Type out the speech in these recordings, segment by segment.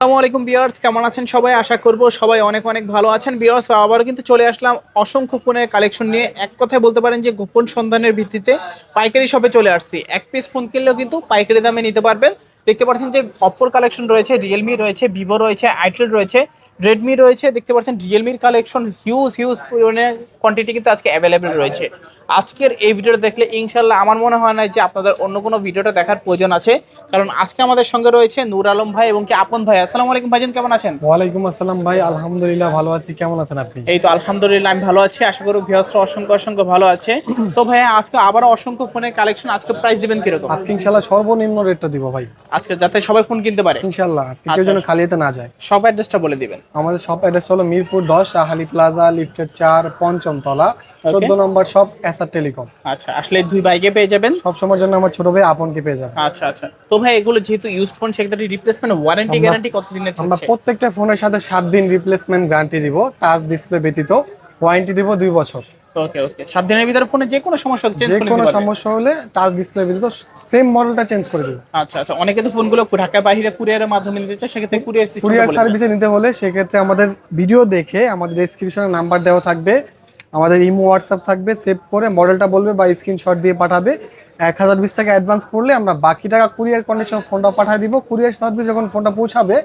আসসালামু আলাইকুম বিয়ার্স কেমন আছেন সবাই? আশা করব সবাই অনেক অনেক ভালো আছেন। বিয়ার্স আবারও কিন্তু চলে আসলাম অসংখ্য ফোনের কালেকশন নিয়ে। এক কথায় বলতে পারেন যে গোপন সন্ধানের ভিত্তিতে পাইকারি শপে চলে আসছি। এক পিস ফোন কিনলেও কিন্তু পাইকারি দামে নিতে পারবেন। দেখতে পাচ্ছেন যে অপ্পোর কালেকশন রয়েছে রিয়েলমি রয়েছে ভিভো রয়েছে আইটেল রয়েছে রেডমি রয়েছে। দেখতে পাচ্ছেন রিয়েলমির কালেকশন হিউজ হিউজ পরিমাণে কোয়ান্টিটি কিন্তু আজকে অ্যাভেলেবেল রয়েছে। আজকের এই ভিডিওটা দেখলে ইনশাল্লাহ আমার মনে হয় না যে আপনাদের অন্য কোনো ভিডিওটা দেখার প্রয়োজন আছে। কারণ আজকে আমাদের সঙ্গে রয়েছে নূর আলম ভাই এবং কি আপন ভাই। আসসালামু আলাইকুম ভাইজান কেমন আছেন? ওয়ালাইকুম আসসালাম ভাই আলহামদুলিল্লাহ ভালো আছি। কেমন আছেন আপনি? এই তো আলহামদুলিল্লাহ আমি ভালো আছি। আশা করি ভিউয়ার্সরা অসংখ্য অসংখ্য ভালো আছে। তো ভাই আজকে আবারও অসংখ্য ফোনের কালেকশন আজকে প্রাইস দিবেন কীরকম? আজকে ইনশাল্লাহ সর্বনিম্ন রেটটা দিব ভাই। আজকে যাতে সবাই ফোন কিনতে পারে। ইনশাল্লাহ আজকে কেউ আচ্ছা, যেন আচ্ছা। খালি হাতে না যায়। সব অ্যাড্রেসটা বলে দিবেন। আমাদের সব অ্যাড্রেস হলো মিরপুর দশ আহালি প্লাজা লিফটের চার পঞ্চম তলা। চোদ্দ নম্বর শপ এসআর টেলিকম আচ্ছা আসলে দুই বাইকে পেয়ে যাবেন? সব সময়ের জন্য আমার ছোট ভাই আপনকে পেয়ে যাবে। আচ্ছা আচ্ছা। তো ভাই এগুলো যেহেতু ইউজড ফোন সেক্ষেত্রে রিপ্লেসমেন্ট ওয়ারেন্টি গ্যারান্টি কতদিনের আমরা প্রত্যেকটা ফোনের সাথে সাত দিন রিপ্লেসমেন্ট গ্যারান্টি দিব টাচ ডিসপ্লে ব্যতীত। ওয়ারেন্টি দিব দুই বছর। ওকে ওকে সাত দিনের ভিতরে ফোনে যে কোনো সমস্যা চেঞ্জ যে করে কোনো সমস্যা হলে টাচ ডিসপ্লে ব্যতীত সেম মডেলটা চেঞ্জ করে দিব। আচ্ছা আচ্ছা। অনেকে তো ফোনগুলো ঢাকা বাইরে কুরিয়ারের মাধ্যমে নিতে চায় সেক্ষেত্রে কুরিয়ার সিস্টেম কুরিয়ার সার্ভিসে নিতে হলে সেক্ষেত্রে আমাদের ভিডিও দেখে আমাদের ডেসক্রিপশনে নাম্বার দেওয়া থাকবে। আমাদের ইমো হোয়াটসঅ্যাপ থাকবে সেভ করে মডেলটা বলবে বা স্ক্রিনশট দিয়ে পাঠাবে। এক হাজার বিশ টাকা অ্যাডভান্স করলে আমরা বাকি টাকা কুরিয়ার কন্ডিশন ফোনটা পাঠিয়ে দিব। কুরিয়ার সার্ভিস যখন ফোনটা পৌঁছাবে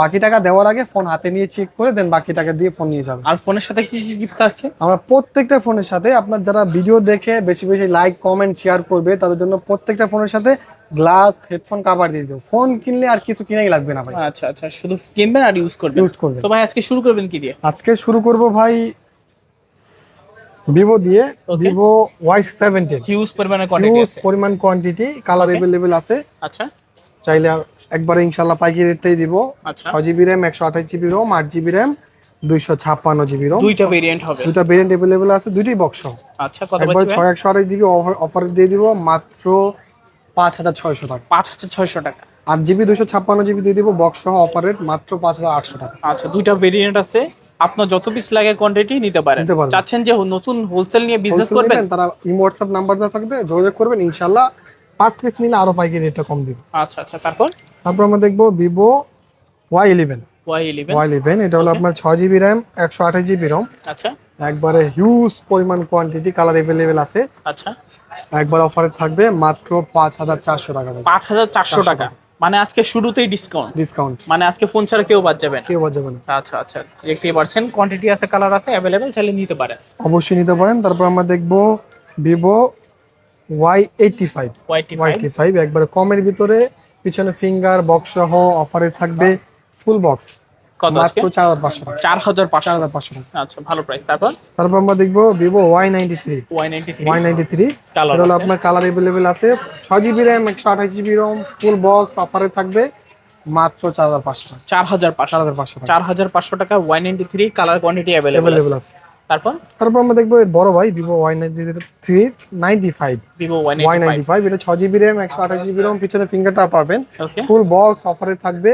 বাকি টাকা দেওয়ার আগে ফোন হাতে নিয়ে চেক করে দেন বাকি টাকা দিয়ে ফোন নিয়ে যাবে। আর ফোনের সাথে কি কি গিফট আছে আমরা প্রত্যেকটা ফোনের সাথে আপনার যারা ভিডিও দেখে বেশি বেশি লাইক কমেন্ট শেয়ার করবে তাদের জন্য প্রত্যেকটা ফোনের সাথে গ্লাস হেডফোন কাভার দিয়ে দেবো। ফোন কিনলে আর কিছু কিনাই লাগবে না ভাই। আচ্ছা আচ্ছা শুধু কিনবেন আর ইউজ করবেন। ইউজ করবেন। তো ভাই আজকে শুরু করবেন কি দিয়ে? আজকে শুরু করব ভাই ভিভো দিয়ে. ভিভো ওয়াই সেভেন্টিন হিউজ পরিমাণে কোয়ান্টিটি হিউজ আছে। পরিমাণ কোয়ান্টিটি কালার. এভেলেবেল আছে। আচ্ছা। চাইলে একবারে ইনশাল্লাহ পাইকারি রেটটাই দিব। আচ্ছা। ছয় জিবি র্যাম একশো আঠাশ জিবি রোম আট জিবি র্যাম দুইশো ছাপ্পান্ন জিবি রোম দুইটা ভেরিয়েন্ট হবে। দুটা ভেরিয়েন্ট এভেলেবেল আছে দুইটাই বক্স আচ্ছা কত একবার ছয় একশো আঠাশ জিবি অফার দিয়ে দিব মাত্র পাঁচ হাজার ছয়শো টাকা। পাঁচ হাজার ছয়শো টাকা। আট জিবি দুশো ছাপ্পান্ন জিবি দিয়ে দিব বক্স সহ অফার রেট মাত্র পাঁচ হাজার আটশো টাকা। আচ্ছা দুইটা ভেরিয়েন্ট আছে। আপনার যত পিস লাগে কোয়ান্টিটি নিতে পারেন। চাচ্ছেন যে নতুন হোলসেল নিয়ে বিজনেস করবেন? তারা ইমো হোয়াটসঅ্যাপ নাম্বার দেওয়া থাকবে যোগাযোগ করবেন ইনশাল্লাহ পাঁচ পিস নিলে আরও পাইকারি রেটটা কম দিব। আচ্ছা আচ্ছা তারপর? তারপর আমরা দেখব Vivo Y eleven Y eleven Y eleven এটা হলো আপনার ছয় জিবি র্যাম একশো আঠাশ জিবি রম আচ্ছা। একবারে হিউজ পরিমাণ কোয়ান্টিটি কালার এভেলেবেল আছে। আচ্ছা। একবার অফারে থাকবে মাত্র পাঁচ হাজার চারশো টাকা। পাঁচ হাজার চারশো টাকা। মানে আজকে শুরুতেই ডিসকাউন্ট ডিসকাউন্ট মানে আজকে ফোন ছাড়া কেউ বাদ যাবে না। কেউ বাদ যাবে না। আচ্ছা আচ্ছা দেখতেই পারছেন কোয়ান্টিটি আছে কালার আছে অ্যাভেলেবেল চাইলে নিতে পারেন। অবশ্যই নিতে পারেন। তারপর আমরা দেখব ভিভো ওয়াই এইটটি ফাইভ ওয়াইটি ফাইভ একবারে কমের ভিতরে পিছনে ফিঙ্গার বক্স সহ অফারে থাকবে ফুল বক্স কত মাত্র টাকা। টাকা। আচ্ছা ভালো প্রাইস তারপর? তারপর আমরা দেখব হলো আপনার কালার আছে। ফুল বক্স অফারে থাকবে। মাত্র টাকা। চার হাজার পাঁচশো। চার হাজার পাঁচশো টাকা। চার হাজার পাঁচশো টাকা Y ninety three colour quantity available আছে। তারপর? তারপর আমরা দেখব এর বড় ভাই Vivo Y ninety three ninety five Vivo Y Y ninety ninety five এটা ছয় জিবি র্যাম একশো আঠাশ জিবি রম পিছনে ফিঙ্গারটা পাবেন। ফুল বক্স অফারে থাকবে।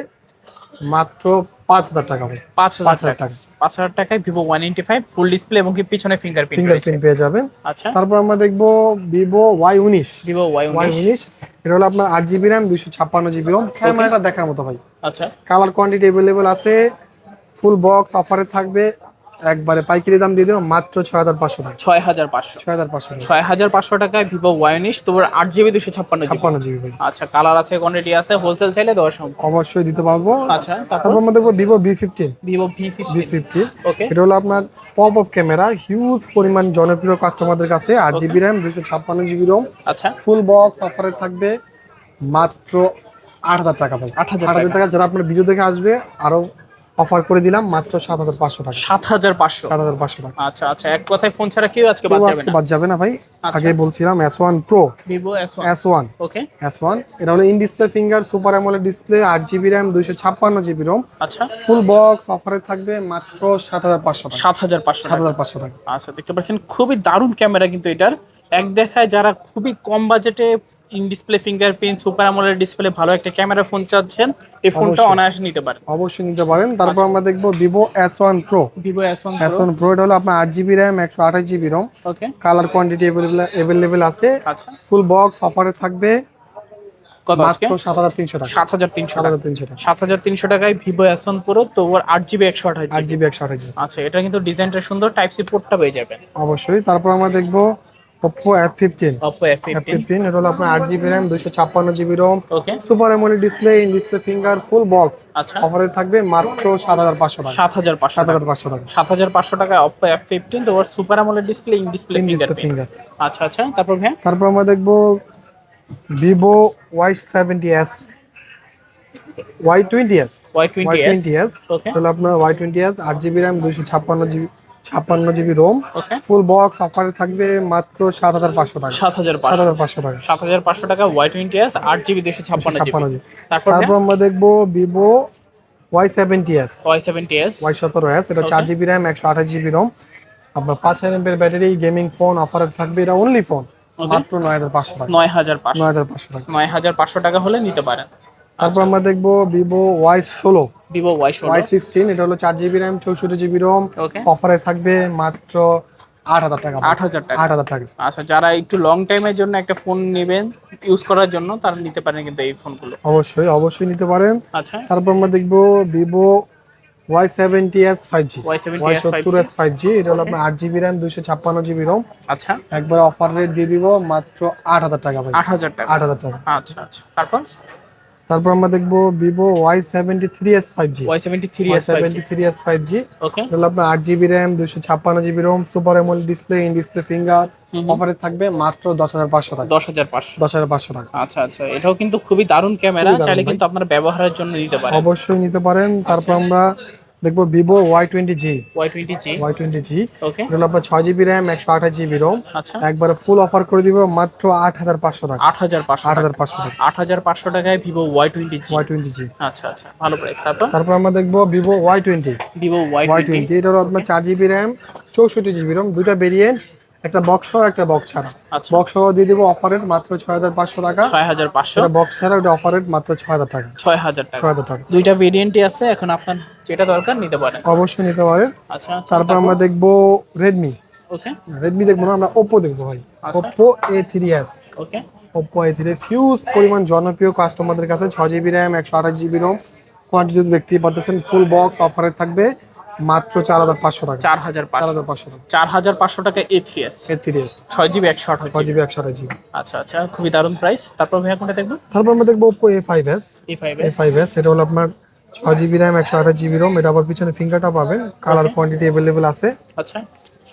মাত্র পাঁচ হাজার টাকা পাঁচ হাজার টাকা। পাঁচ হাজার টাকায় Vivo one five full display এবং পিছনে ফিঙ্গারপ্রিন্ট পেয়ে যাবেন। আচ্ছা। তারপর আমরা দেখব ভিভো ওয়াই উনিশ। ভিভো ওয়াই উনিশ। উনিশ এটা হলো আপনার আট জিবি র্যাম দুশো ছাপ্পান্ন জিবি রম ক্যামেরাটা দেখার মতো ভাই। আচ্ছা। কালার কোয়ান্টিটি অ্যাভেলেবেল আছে ফুল বক্স অফারে থাকবে। একবারে পাইকারি দাম দিয়ে দেবো মাত্র ছয় হাজার পাঁচশো টাকা। ছয় হাজার পাঁচশো। ছয় হাজার পাঁচশো ছয় হাজার পাঁচশো টাকায় ভিভো ওয়াই উনিশ তোমার আট জিবি দুশো ছাপ্পান্ন ছাপ্পান্ন জিবি ভাই। আচ্ছা কালার আছে কোয়ান্টিটি আছে হোলসেল চাইলে দেওয়া সম্ভব। অবশ্যই দিতে পারব। আচ্ছা তারপর? আমরা দেখব Vivo V fifteen Vivo V fifty. Fifteen okay. এটা হলো আপনার পপ আপ ক্যামেরা হিউজ পরিমাণ জনপ্রিয় কাস্টমারদের কাছে আট জিবি র্যাম দুশো ছাপ্পান্ন জিবি রোম আচ্ছা। ফুল বক্স অফারে থাকবে মাত্র আট হাজার টাকা ভাই। 8,000 আট হাজার টাকা। যারা আপনার ভিডিও দেখে আসবে আরও অফার করে দিলাম মাত্র সাত হাজার পাঁচশো টাকা। সাত হাজার পাঁচশো? সাত হাজার পাঁচশো টাকা। আচ্ছা আচ্ছা এক কথায় ফোন ছাড়া কেউ আজকে বাদ যাবে না? বাদ যাবে না ভাই। আচ্ছা। আগে বলছিলাম S one Pro Vivo S one S one okay S one এটা হলো in display finger super AMOLED display আট জিবি র্যাম দুইশো ছাপ্পান্ন জিবি রোম আচ্ছা। ফুল বক্স অফারে থাকবে মাত্র সাত হাজার পাঁচশো টাকা। সাত হাজার পাঁচশো সাত হাজার পাঁচশো টাকা। আচ্ছা দেখতে পাচ্ছেন খুবই দারুণ ক্যামেরা কিন্তু এটার। এক দেখায় যারা খুবই কম বাজেটে ইন ডিসপ্লে ফিঙ্গারপ্রিন্ট সুপার আমলের ডিসপ্লে ভালো একটা ক্যামেরা ফোন চাচ্ছেন এই ফোনটা। অনায়াসে নিতে পারেন। অবশ্যই নিতে পারেন। তারপর। আমরা দেখব Vivo S one Pro Vivo S one S one Pro এটা হলো আপনার আট জিবি র্যাম একশো আঠাশ GB ROM okay colour quantity available আছে। আচ্ছা। ফুল বক্স অফারে থাকবে। কত আজকে? মাত্র সাত হাজার তিনশো টাকা। সাত হাজার তিনশো সাত টাকা হাজার তিনশো টাকা। সাত হাজার তিনশো টাকায় ভিভো এস ওয়ান প্রো তো ওর আট জিবি একশো আঠাশ আট জিবি জিবি একশো আঠাশ জিবি আচ্ছা এটা কিন্তু ডিজাইনটা সুন্দর টাইপ সি পোর্টটা পেয়ে যাবেন। অবশ্যই। তারপর আমরা দেখব fifteen Oppo F F fifteen এটা হলো আপনার আট জিবি র্যাম দুইশো ছাপ্পান্ন GB ROM okay super AMOLED display in display finger full box আচ্ছা। অফারে থাকবে মাত্র সাত হাজার পাঁচশো টাকা। সাত হাজার পাঁচশো সাত টাকা হাজার পাঁচশো টাকা। সাত হাজার পাঁচশো টাকায় অপো এফ ফিফটিন তো ওর সুপার আমলের ডিসপ্লে ইন ডিসপ্লে ফিঙ্গার আচ্ছা আচ্ছা। তারপর ভাই তারপর আমরা দেখব Vivo Y seventy S Y twenty S okay হলো আপনার ওয়াই টোয়েন্টি এস আট জিবি র্যাম দুইশো ছাপ্পান্ন জিবি রোম ফুল বক্স অফারে থাকবে মাত্র সাত হাজার পাঁচশো টাকা। সাত হাজার সাত হাজার পাঁচশো। টাকা। সাত হাজার পাঁচশো টাকা ওয়াই টোয়েন্টি এস আট জিবি দুশো ছাপ্পান্ন ছাপ্পান্ন জিবি। তারপর তারপর আমরা দেখব Vivo Y seventy S Y seventy S Y সতেরো এস এটা চার জিবি র্যাম একশো আঠাশ জিবি রোম। আপনার পাঁচ হাজার এমপের ব্যাটারি গেমিং ফোন অফারে থাকবে এটা অনলি ফোন মাত্র নয় হাজার পাঁচশো টাকা। নয় হাজার পাঁচশো। নয় হাজার পাঁচশো টাকা। নয় হাজার পাঁচশো টাকা হলে নিতে পারেন। তারপর আমরা দেখব ভিভো ওয়াই ষোলো। ভিভো ওয়াই ওয়াই সিক্সটিন এটা হলো চার জিবি র্যাম চৌষট্টি জিবি রোম অফারে থাকবে মাত্র আট হাজার টাকা। আট হাজার টাকা। আট হাজার টাকা। আচ্ছা যারা একটু লং টাইমের জন্য একটা ফোন নেবেন ইউজ করার জন্য তারা নিতে পারেন কিন্তু এই ফোনগুলো অবশ্যই অবশ্যই নিতে পারেন। আচ্ছা। তারপর আমরা দেখব Vivo Y seventy S five G Y সত্তর এস ফাইভ জি এটা হলো আপনার আট জিবি র্যাম দুইশো ছাপ্পান্ন জিবি রোম আচ্ছা। একবার অফার রেট দিয়ে দিব মাত্র আট হাজার টাকা আট হাজার টাকা। আট হাজার টাকা। আচ্ছা আচ্ছা। তারপর? তারপর আমরা দেখব Vivo Y seventy three S five G Y seventy three S seventy three S five G okay তাহলে আপনার আট জিবি র্যাম দুশো ছাপ্পান্ন GB ROM super AMOLED display in display finger অফারে থাকবে মাত্র দশ হাজার পাঁচশো টাকা। দশ হাজার পাঁচশো। দশ হাজার পাঁচশো টাকা। আচ্ছা আচ্ছা। এটাও কিন্তু খুবই দারুণ ক্যামেরা। চাইলে কিন্তু আপনার ব্যবহারের জন্য নিতে পারেন। অবশ্যই নিতে পারেন। তারপর আচ্ছা। আমরা দেখব Vivo Y twenty G Y twenty G Y twenty G okay এটা আপনার ছয় জিবি র্যাম একশো আঠাশ জিবি রোম আচ্ছা। একবারে ফুল অফার করে দিব মাত্র আট হাজার পাঁচশো টাকা। আট হাজার পাঁচশো আট হাজার পাঁচশো টাকা। আট হাজার পাঁচশো টাকায় Vivo Y twenty G Y twenty G আচ্ছা আচ্ছা। ভালো প্রাইস তারপর? তারপর আমরা দেখব Vivo Y twenty Vivo Y twenty twenty এটা হলো আপনার চার জিবি র্যাম চৌষট্টি জিবি রোম দুইটা ভেরিয়েন্ট একটা বক্স সহ একটা বক্স ছাড়া। আচ্ছা। বক্স সহ দিয়ে দিব অফারের মাত্র ছয় হাজার পাঁচশো টাকা। ছয় হাজার পাঁচশো বক্স ছাড়া ওটা অফারের মাত্র ছয় হাজার টাকা। ছয় হাজার টাকা। ছয় হাজার টাকা। দুইটা ভেরিয়েন্টই আছে এখন আপনার যেটা দরকার নিতে পারেন। অবশ্যই নিতে পারেন। আচ্ছা তারপর আমরা দেখব রেডমি ওকে রেডমি দেখব না আমরা ওপো দেখব ভাই। আচ্ছা। Oppo A three S okay Oppo A three S huge পরিমাণ জনপ্রিয় কাস্টমারদের কাছে ছ জিবি র্যাম একশো আঠাশ জিবি রোম কোয়ান্টিটি দেখতেই পারতেছেন ফুল বক্স অফারে থাকবে। মাত্র চার হাজার পাঁচশো টাকা। চার হাজার চার হাজার পাঁচশো টাকা। চার হাজার পাঁচশো টাকা A three S A three S ছয় জিবি একশো আঠাশ ছ জিবি একশো আঠাশ জিবি। আচ্ছা আচ্ছা খুবই দারুণ প্রাইস তারপর ভাইয়া কোনটা দেখব তারপর আমরা দেখব Oppo A five S A five A S five S এটা হলো আপনার ছ জিবি র্যাম একশো আঠাশ জিবি রোম এটা আবার পিছনে ফিঙ্গারটা পাবেন কালার কোয়ান্টিটি অ্যাভেলেবেল আছে। আচ্ছা।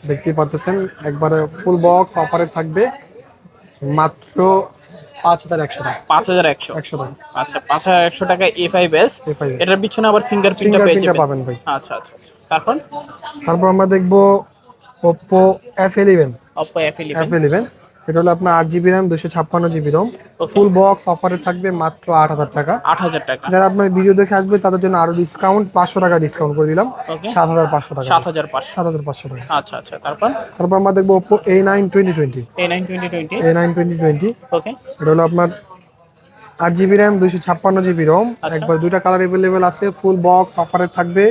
দেখতেই পারতেছেন একবারে ফুল বক্স অফারে থাকবে। মাত্র পাঁচ হাজার একশো টাকা। পাঁচ হাজার একশো। একশো টাকা। আচ্ছা পাঁচ হাজার একশো টাকা এ ফাইভ এস এটার পিছনে আবার ফিঙ্গারপ্রিন্ট পেয়ে ফিঙ্গারপ্রিন্টটা পাবেন ভাই। আচ্ছা আচ্ছা আচ্ছা। তারপর? তারপর আমরা দেখব Oppo F eleven F F eleven এটা হলো আপনার আট জিবি র্যাম দুশো ছাপ্পান্ন জিবি রোম ফুল বক্স অফারে থাকবে মাত্র আট হাজার টাকা। আট হাজার টাকা। যারা আপনার ভিডিও দেখে আসবে তাদের জন্য আরও ডিসকাউন্ট পাঁচশো টাকা ডিসকাউন্ট করে দিলাম। সাত হাজার পাঁচশো টাকা। সাত হাজার পাঁচশো। সাত হাজার পাঁচশো টাকা। আচ্ছা আচ্ছা তারপর? তারপর আমরা দেখব Oppo A nine twenty twenty A nine twenty twenty A nine twenty twenty okay এটা হলো আপনার আট জিবি র্যাম দুইশো ছাপ্পান্ন জিবি রোম আচ্ছা। একবার দুইটা কালার অ্যাভেলেবেল আছে ফুল বক্স অফারে থাকবে।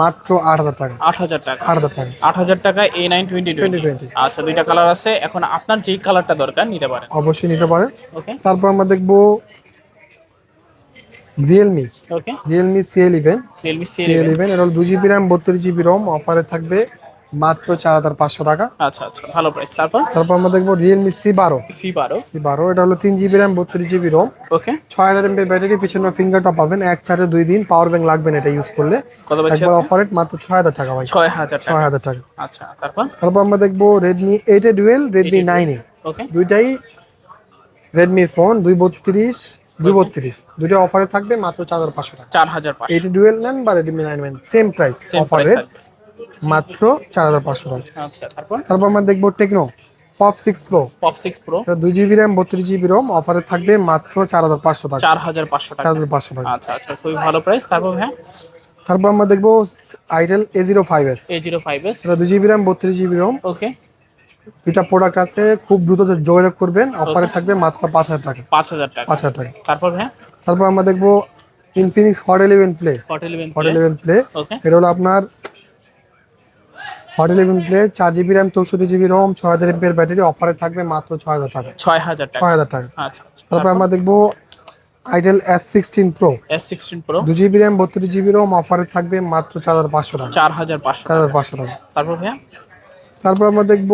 মাত্র আট হাজার টাকা। আট হাজার টাকা। আট হাজার টাকা। আট হাজার টাকা এ নাইন টোয়েন্টি টোয়েন্টি 2020 আচ্ছা দুইটা কালার আছে। এখন আপনার যেই কালারটা দরকার নিতে পারেন। অবশ্যই নিতে পারেন। ওকে তারপর আমরা দেখব Realme okay Realme C eleven Realme C eleven এটা হলো দু জিবি র্যাম বত্রিশ জিবি রম অফারে থাকবে। মাত্র চার হাজার পাঁচশো টাকা। আচ্ছা আচ্ছা ভালো প্রাইস তারপর? তারপর আমরা দেখব রিয়েলমি সি বারো সি বারো সি বারো এটা হলো তিন জিবি র্যাম বত্রিশ জিবি রোম ওকে ছয় হাজার এমপি ব্যাটারি পিছনে ফিঙ্গারটা পাবেন এক চার্জে দুই দিন পাওয়ার ব্যাংক লাগবে এটা ইউজ করলে। একবার অফার রেট মাত্র ছয় হাজার টাকা ভাই। ছয় হাজার টাকা। ছয় হাজার টাকা। আচ্ছা তারপর? তারপর আমরা দেখব Redmi eight A dual Redmi nine A দুইটাই রেডমির ফোন দুই বত্রিশ দুই বত্রিশ। দুইটা অফারে থাকবে মাত্র চার হাজার পাঁচশো টাকা। চার হাজার এইট ডুয়েল নেন বা রেডমি নাইন নেন সেম প্রাইস অফার মাত্র চার হাজার পাঁচশো টাকা। আচ্ছা তারপর? আমরা দেখব Tecno Pop six Pro Pop six Pro দুই জিবি র্যাম বত্রিশ জিবি রোম অফারে থাকবে মাত্র চার হাজার পাঁচশো টাকা। চার হাজার পাঁচশো চার টাকা হাজার পাঁচশো টাকা। আচ্ছা আচ্ছা খুবই ভালো প্রাইস তারপর হ্যাঁ তারপর আমরা দেখব itel A zero five S A zero five S দুই জিবি র্যাম বত্রিশ জিবি রোম ওকে দুইটা প্রোডাক্ট আছে খুব দ্রুত যোগাযোগ করবেন অফারে থাকবে মাত্র পাঁচ হাজার টাকা। পাঁচ হাজার টাকা। পাঁচ হাজার টাকা। তারপর হ্যাঁ তারপর আমরা দেখব Infinix Hot eleven Play Hot eleven Play এটা হলো আপনার হট ইলেভেন প্লে চার জিবি র্যাম চৌষট্টি জিবি রোম ছয় হাজার এমপির ব্যাটারি অফারে থাকবে মাত্র ছয় হাজার টাকা। ছয় হাজার টাকা। ছয় হাজার টাকা। আচ্ছা আচ্ছা। তারপর আমরা দেখব itel S sixteen Pro S sixteen Pro দু জিবি র্যাম বত্রিশ জিবি রোম অফারে থাকবে মাত্র চার হাজার পাঁচশো টাকা। চার হাজার পাঁচশো চার হাজার পাঁচশো টাকা। তারপর ভাইয়া? তারপর আমরা দেখব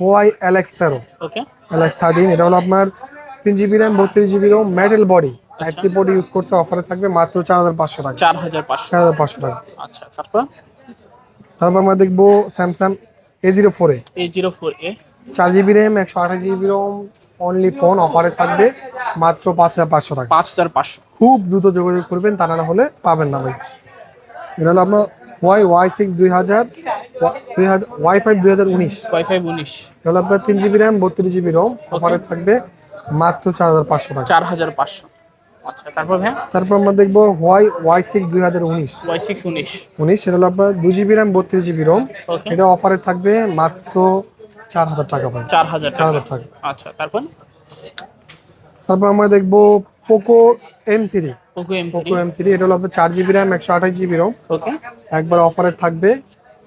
ওয়াই এলএক্স তেরো। ওকে এলএক্স থার্টিন এটা হলো আপনার তিন জিবি র্যাম বত্রিশ GB ROM metal body type C port use করছে অফারে থাকবে মাত্র চার হাজার পাঁচশো টাকা। চার হাজার পাঁচশো চার হাজার পাঁচশো টাকা। আচ্ছা তারপর? তারপর আমরা দেখব Samsung A zero four A A zero four A চার জিবি র্যাম একশো আঠাশ জিবি রোম অনলি ফোন অফারে থাকবে মাত্র পাঁচ হাজার পাঁচশো টাকা। পাঁচ হাজার পাঁচশো। খুব দ্রুত যোগাযোগ করবেন তা না হলে পাবেন না ভাই। এটা হলো আপনার ওয়াই ওয়াই সিক্স দুই হাজার দুই হাজার ওয়াই ফাইভ দুই হাজার উনিশ। ওয়াইফাই উনিশ। এটা হলো আপনার তিন জিবি র্যাম বত্রিশ জিবি রম অফারে থাকবে মাত্র চার হাজার পাঁচশো টাকা। চার হাজার পাঁচশো। আচ্ছা তারপর আমরা দেখব ওয়াই ওয়াই সিক্স দুই হাজার উনিশ। ওয়াই সিক্স উনিশ। উনিশ সেটা হলো আপনার দু জিবি র্যাম বত্রিশ জিবি রোম এটা অফারে থাকবে মাত্র চার হাজার টাকা ভাই। চার হাজার চার হাজার টাকা। আচ্ছা তারপর? তারপর আমরা দেখব Poco M three Poco M three এটা হলো আপনার চার জিবি র্যাম একশো আঠাশ জিবি রোম একবার অফারে থাকবে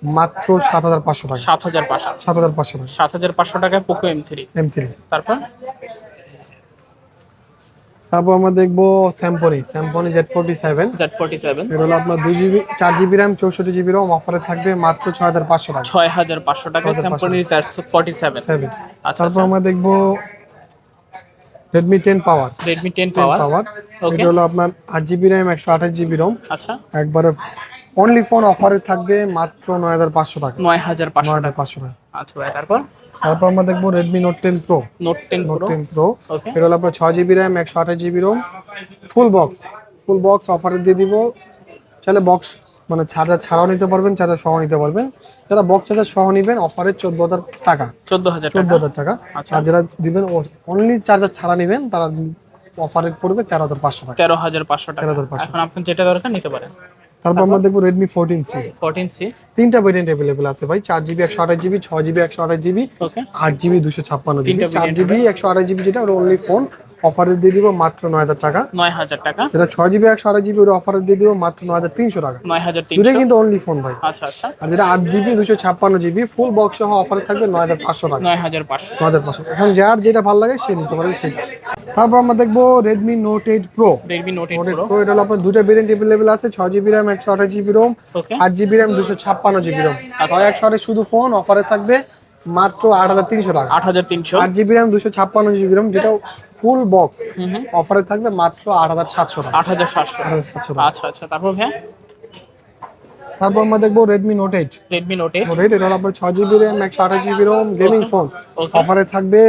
মাত্র সাত হাজার পাঁচশো টাকা। সাত হাজার পাঁচশো। সাত হাজার পাঁচশো টাকা। সাত হাজার পাঁচশো টাকায় Poco M three M three তারপর? তারপর আমরা দেখব Symphony Symphony Z forty seven Z forty seven এটা হলো আপনার দুই জিবি চার জিবি র্যাম চৌষট্টি জিবি রোম অফারে থাকবে মাত্র ছয় হাজার পাঁচশো টাকা। ছয় হাজার পাঁচশো টাকা 6500 sample recharge forty seven seven আচ্ছা তারপর আমরা দেখব Redmi ten Power Redmi ten Power Power এটা হলো আপনার আট জিবি র্যাম একশো আঠাশ জিবি রোম আচ্ছা। একবারে অনলি ফোন অফারে থাকবে মাত্র নয় হাজার পাঁচশো টাকা। নয় হাজার পাঁচশো টাকা। পাঁচশো টাকা। আচ্ছা ভাই তারপর? তারপর আমরা দেখব Redmi Note ten Pro Note ten Note Pro ten Pro এটা হলো আপনার ছয় জিবি র্যাম একশো আঠাশ GB ROM full box full box অফারে দিয়ে দিব। চাইলে বক্স মানে চার্জার ছাড়াও নিতে পারবেন চার্জার সহ নিতে পারবেন। যারা বক্স চার্জার সহ নেবেন অফারে চোদ্দ হাজার টাকা। চোদ্দ হাজার চোদ্দ হাজার টাকা। আচ্ছা। আর যারা দিবেন অনলি চার্জার ছাড়া নেবেন তারা অফারে পড়বে তেরো হাজার পাঁচশো টাকা। তেরো হাজার পাঁচশো টাকা। 13,500 এখন আপনার যেটা দরকার নিতে পারেন। তারপর আমরা দেখব Redmi fourteen C fourteen C তিনটা ভেরিয়েন্ট অ্যাভেলেবল আছে ভাই চার জিবি একশো আঠাশ জিবি ছয় জিবি একশো আঠাশ জিবি ওকে আট জিবি দুশো ছাপ্পান্ন জিবি তিনটা চার variant জিবি একশো আঠাশ জিবি যেটা ওটা অনলি ফোন অফারে দিয়ে দিব মাত্র নয় হাজার টাকা। নয় হাজার টাকা। যেটা ছয় জিবি একশো আঠাশ জিবি ওটা অফারে দিয়ে দিব মাত্র নয় হাজার তিনশো টাকা। নয় হাজার দুটাই কিন্তু অনলি ফোন ভাই। আচ্ছা আচ্ছা। আর যেটা আট জিবি দুশো ছাপ্পান্ন জিবি ফুল বক্স সহ অফারে থাকবে নয় হাজার পাঁচশো টাকা। নয় হাজার পাঁচশো। নয় হাজার পাঁচশো। এখন যার যেটা ভালো লাগে সে নিতে পারবে সেটা তারপর আমরা দেখব Redmi Note eight Pro Redmi Note eight Pro Pro এটা হলো আপনার দুটো ভেরিয়েন্ট অ্যাভেলেবল আছে ছয় জিবি র্যাম একশো আঠাশ জিবি রোম আট জিবি র্যাম দুশো ছাপ্পান্ন জিবি রোম ছয় একশো আঠাশ শুধু ফোন অফারে থাকবে মাত্র আট হাজার তিনশো টাকা। আট হাজার তিনশো। আট জিবি র্যাম দুশো ছাপ্পান্ন জিবি রোম যেটা ফুল বক্স অফারে থাকবে মাত্র আট হাজার সাতশো টাকা। আট হাজার সাতশো। আট হাজার সাতশো আচ্ছা আচ্ছা। তারপর হ্যাঁ তারপর আমরা দেখব Redmi Note eight Redmi Note eight Note eight আপনার ছয় জিবি র্যাম একশো আঠাশ জিবি রোম গেমিং ফোন অফারে থাকবে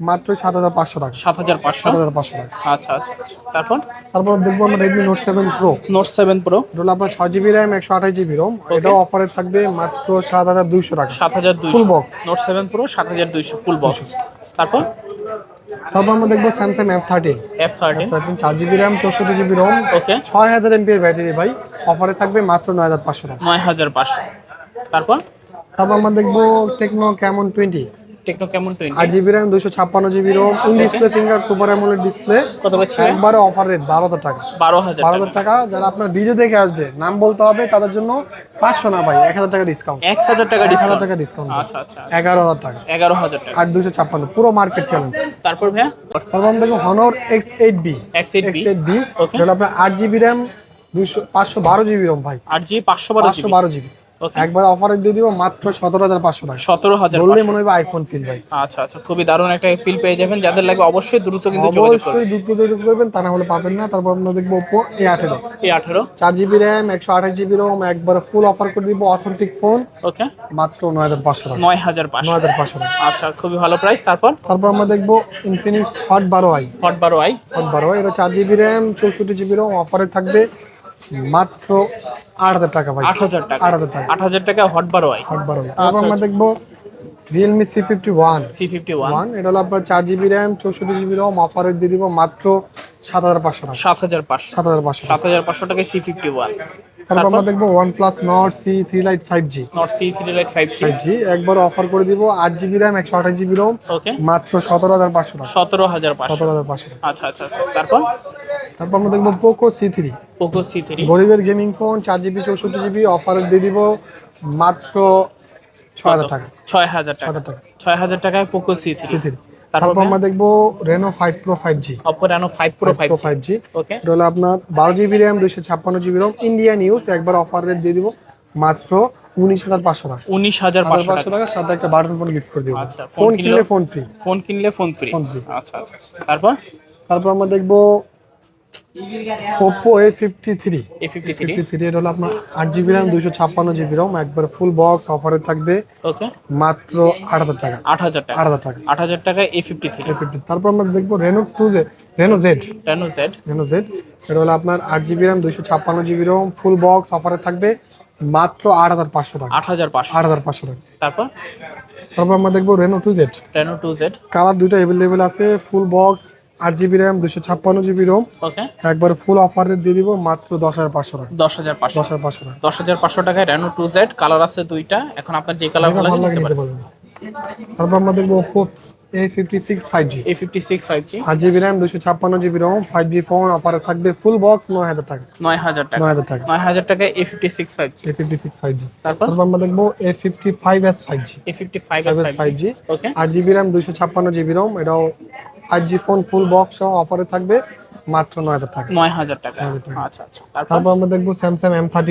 মাত্র সাত হাজার পাঁচশো টাকা। সাত হাজার পাঁচশো? সাত হাজার পাঁচশো টাকা। আচ্ছা আচ্ছা আচ্ছা। তারপর? তারপর দেখব আমরা Redmi Note seven Pro Note seven Pro এটা আপনার ছয় জিবি র্যাম একশো আঠাশ জিবি রোম এটাও অফারে থাকবে মাত্র সাত হাজার দুইশো টাকা। সাত হাজার full box Note seven Pro সাত হাজার দুইশো ফুল বক্স তারপর? তারপর আমরা দেখব Samsung F thirteen F thirteen thirteen চার জিবি র্যাম চৌষট্টি জিবি রোম ওকে ছয় হাজার এমপিএর ব্যাটারি ভাই। অফারে থাকবে মাত্র নয় হাজার পাঁচশো টাকা। নয় হাজার পাঁচশো। তারপর? তারপর আমরা দেখব Tecno Camon twenty Tecno Camon twenty আট জিবি র্যাম দুশো ছাপ্পান্ন GB ROM in display finger super AMOLED display কত পাচ্ছি একবারে অফার রেট বারো হাজার টাকা। বারো হাজার বারো টাকা টাকা যারা আপনার ভিডিও দেখে আসবে নাম বলতে হবে তাদের জন্য পাঁচশো না ভাই এক হাজার টাকা ডিসকাউন্ট এক হাজার টাকা এক হাজার ডিসকাউন্ট টাকা ডিসকাউন্ট আচ্ছা আচ্ছা এগারো হাজার টাকা। এগারো হাজার টাকা। আর দুশো ছাপ্পান্ন পুরো মার্কেট চ্যালেঞ্জ তারপর ভাইয়া? তারপর আমরা X eight X eight B এটা আপনার আট জিবি র্যাম দুশো পাঁচশো বারো জিবি রোম ভাই। আর জি পাঁচশো বারো পাঁচশো বারো জিবি ওকে একবার অফারে দিয়ে দিব মাত্র সতেরো হাজার পাঁচশো টাকা। সতেরো হাজার বললে মনে হবে আইফোন ফিল ভাই। আচ্ছা আচ্ছা খুবই দারুণ একটা ফিল পেয়ে যাবেন। যাদের লাগবে অবশ্যই দ্রুত কিন্তু অবশ্যই দ্রুত যোগাযোগ করবেন তা না হলে পাবেন না। তারপর আমরা দেখব ওপো এ আঠেরো। এই আঠেরো। চার জিবি র্যাম একশো আঠাশ জিবি রোম একবারে ফুল অফার করে দিব অথেন্টিক ফোন ওকে মাত্র নয় হাজার পাঁচশো টাকা। নয় হাজার নয় পাঁচশো হাজার পাঁচশো টাকা। আচ্ছা খুবই ভালো প্রাইস তারপর? তারপর আমরা দেখব ইনফিনিক্স হট বারো আই হট বারো আই হট বারো আই এটা চার জিবি র্যাম চৌষট্টি জিবি রোম অফারে থাকবে। মাত্র আট হাজার টাকা ভাই। আট হাজার টাকা। আট হাজার টাকা। আট হাজার টাকা হট বারো হট বারো তারপর আমরা দেখব Realme C fifty one C fifty one এটা হলো আপনার চার জিবি র্যাম চৌষট্টি জিবি রোম অফারে দিয়ে দিব মাত্র সাত হাজার পাঁচশো টাকা। সাত হাজার পাঁচশো। সাত হাজার পাঁচশো সাত হাজার পাঁচশো টাকায় সি ফিফটি ওয়ান তারপর আমরা দেখব one plus Nord C three lite five G Nord C three lite five five G একবার অফার করে দিব আট জিবি র্যাম একশো আঠাশ জিবি রোম মাত্র সতেরো হাজার পাঁচশো টাকা। সতেরো হাজার সতেরো হাজার পাঁচশো আচ্ছা আচ্ছা আচ্ছা। তারপর? তারপর আমরা দেখব Poco C three Poco C three গরিবের গেমিং ফোন চার জিবি চৌষট্টি জিবি অফারে দিয়ে দিব মাত্র ছ হাজার টাকা। ছয় হাজার টাকা। ছয় হাজার টাকায় Poco C three C three তারপর আমরা দেখব Reno five pro five G Oppo Reno five pro five five G okay এটা হলো আপনার বারো জিবি র্যাম দুইশো ছাপ্পান্ন জিবি রোম ইন্ডিয়ান ইউথ একবার অফার রেট দিয়ে দিব মাত্র উনিশ হাজার পাঁচশো টাকা। উনিশ হাজার পাঁচশো টাকা। সাথে একটা বাটন ফোন গিফট করে দিব। আচ্ছা, ফোন ফোন কিনলে ফোন ফ্রি ফোন কিনলে ফোন ফ্রি ফোন ফ্রি আচ্ছা আচ্ছা আচ্ছা। তারপর? তারপর আমরা দেখব Oppo A fifty three A fifty three three এটা হলো আপনার আট জিবি র্যাম দুইশো ছাপ্পান্ন জিবি রোম একবার ফুল বক্স অফারে থাকবে ওকে মাত্র আট হাজার টাকা। আট হাজার টাকা। আট হাজার টাকা। আট হাজার টাকা এ ফিফটি থ্রি ফিফটি তারপর আমরা দেখব Reno two Z Reno Z Reno Z Reno Z এটা হলো আপনার আট জিবি র্যাম দুইশো ছাপ্পান্ন জিবি রোম ফুল বক্স অফারে থাকবে মাত্র আট হাজার পাঁচশো টাকা। আট হাজার পাঁচশো। আট হাজার পাঁচশো টাকা। তারপর? তারপর আমরা দেখব Reno two Z Reno two Z colour দুইটা অ্যাভেলেবেল আছে ফুল বক্স আট জিবি র্যাম দুশো ছাপ্পান্ন জিবি রোম একবার ফুল অফার রেট দিয়ে দিব মাত্র দশ হাজার পাঁচশো টাকা। দশ হাজার পাঁচশো। দশ হাজার পাঁচশো টাকা। দশ হাজার পাঁচশো টাকায় রেনো টু জেড কালার আছে দুইটা। এখন আপনার যে কালার ভালো লাগে তারপর আমরা দেখব Oppo A fifty six five G A fifty six five G আট জিবি র্যাম দুশো ছাপ্পান্ন GB ROM five G phone অফারে থাকবে ফুল বক্স নয় হাজার টাকা। নয় হাজার টাকা। নয় হাজার টাকা। নয় হাজার টাকায় A fifty six five A fifty six five G তারপর? তারপর আমরা দেখব A fifty five S five G A fifty five five G okay আট জিবি র্যাম দুশো ছাপ্পান্ন জিবি রোম এটাও five G phone full box সহ অফারে থাকবে। মাত্র নয় হাজার টাকা। নয় হাজার টাকা। আচ্ছা আচ্ছা। তারপর? আমরা দেখব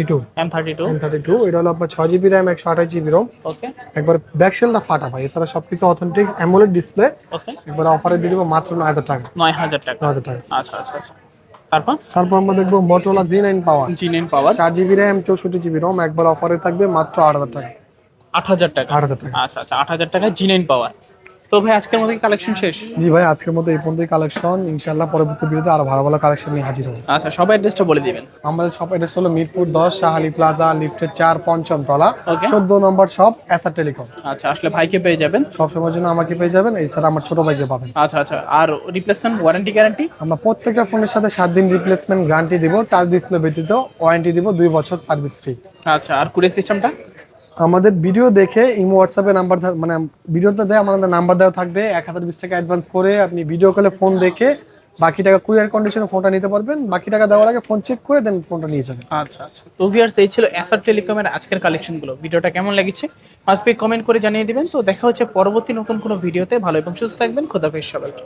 টু এম থার্টি টু এটা হলো আপনার ছয় জিবি র্যাম একশো আঠাশ জিবি রোম ওকে একবার ব্যাকশেলটা ফাটা ভাই এছাড়া সবকিছু অথেন্টিক অ্যামোলেড ডিসপ্লে ওকে একবার অফারে দিয়ে দিব মাত্র নয় হাজার টাকা। নয় হাজার টাকা। নয় হাজার টাকা। আচ্ছা আচ্ছা আচ্ছা। তারপর? তারপর আমরা দেখব মোটরোলা জি নাইন পাওয়ার জিনেন পাওয়ার চার জিবি র্যাম চৌষট্টি জিবি রোম একবার অফারে থাকবে মাত্র আট হাজার টাকা। আট হাজার টাকা। আট হাজার টাকা। আচ্ছা আচ্ছা আট হাজার টাকা জিনেন পাওয়ার তো ভাই আজকের মতো কালেকশন শেষ? জি ভাই আজকের মতো এই পর্যন্তই কালেকশন ইনশাল্লাহ পরবর্তী ভিডিওতে আরও ভালো ভালো কালেকশন নিয়ে হাজির হব। আচ্ছা সবাই অ্যাড্রেসটা বলে দিবেন। আমাদের শপ অ্যাড্রেস হলো মিরপুর দশ শাহালি প্লাজা লিফটের চার পঞ্চম তলা। Okay. চোদ্দ নম্বর শপ এসআর টেলিকম আচ্ছা আসলে ভাইকে পেয়ে যাবেন? সব সময়ের জন্য আমাকে পেয়ে যাবেন এছাড়া আমার ছোট ভাইকে পাবেন। আচ্ছা আচ্ছা আর রিপ্লেসমেন্ট ওয়ারেন্টি গ্যারান্টি আমরা প্রত্যেকটা ফোনের সাথে সাত দিন রিপ্লেসমেন্ট গ্যারান্টি দিব টাচ ডিসপ্লে ব্যতীত ওয়ারেন্টি দিব দুই বছর সার্ভিস ফ্রি আচ্ছা আর কুরিয়ার সিস্টেমটা আমাদের ভিডিও দেখে ইমো হোয়াটসঅ্যাপে নাম্বার মানে ভিডিওতে দেয়, আমাদের নাম্বার দেওয়া থাকবে, এক হাজার বিশ টাকা অ্যাডভান্স করে আপনি ভিডিও কলে ফোন দেখে বাকি টাকা কুরিয়ার কন্ডিশনে ফোনটা নিতে পারবেন, বাকি টাকা দেওয়ার আগে ফোন চেক করে দেন ফোনটা নিয়ে যাবেন। আচ্ছা আচ্ছা। তো ভিউয়ার্স এই ছিল অ্যাসার টেলিকমের আজকের কালেকশনগুলো ভিডিওটা কেমন লেগেছে? মাস্ট বি কমেন্ট করে জানিয়ে দিবেন। তো দেখা হচ্ছে পরবর্তী নতুন কোনো ভিডিওতে ভালো এবং সুস্থ থাকবেন। খোদাফিজ সবাইকে।